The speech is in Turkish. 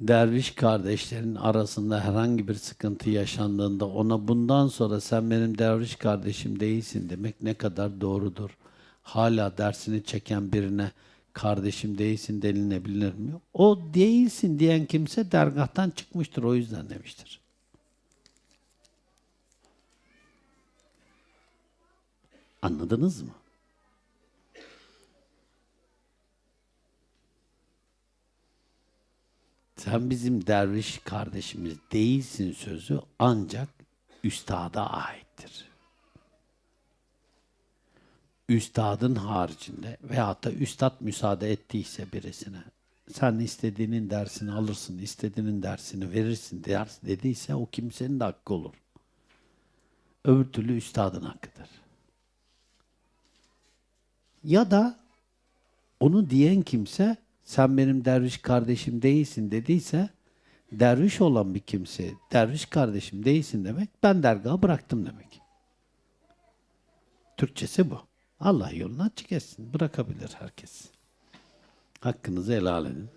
derviş kardeşlerin arasında herhangi bir sıkıntı yaşandığında ona bundan sonra sen benim derviş kardeşim değilsin demek ne kadar doğrudur. Hala dersini çeken birine kardeşim değilsin denilebilir mi? O değilsin diyen kimse dergahtan çıkmıştır o yüzden demiştir. Anladınız mı? Sen bizim derviş kardeşimiz değilsin sözü ancak üstada aittir. Üstadın haricinde veyahut da üstad müsaade ettiyse birisine sen istediğinin dersini alırsın, istediğinin dersini verirsin ders dediyse o kimsenin de hakkı olur. Öbür türlü üstadın hakkıdır. Ya da onu diyen kimse sen benim derviş kardeşim değilsin dediyse derviş olan bir kimse derviş kardeşim değilsin demek ben dergahı bıraktım demek. Türkçesi bu. Allah yolunu açık etsin. Bırakabilir herkes. Hakkınızı helal edin.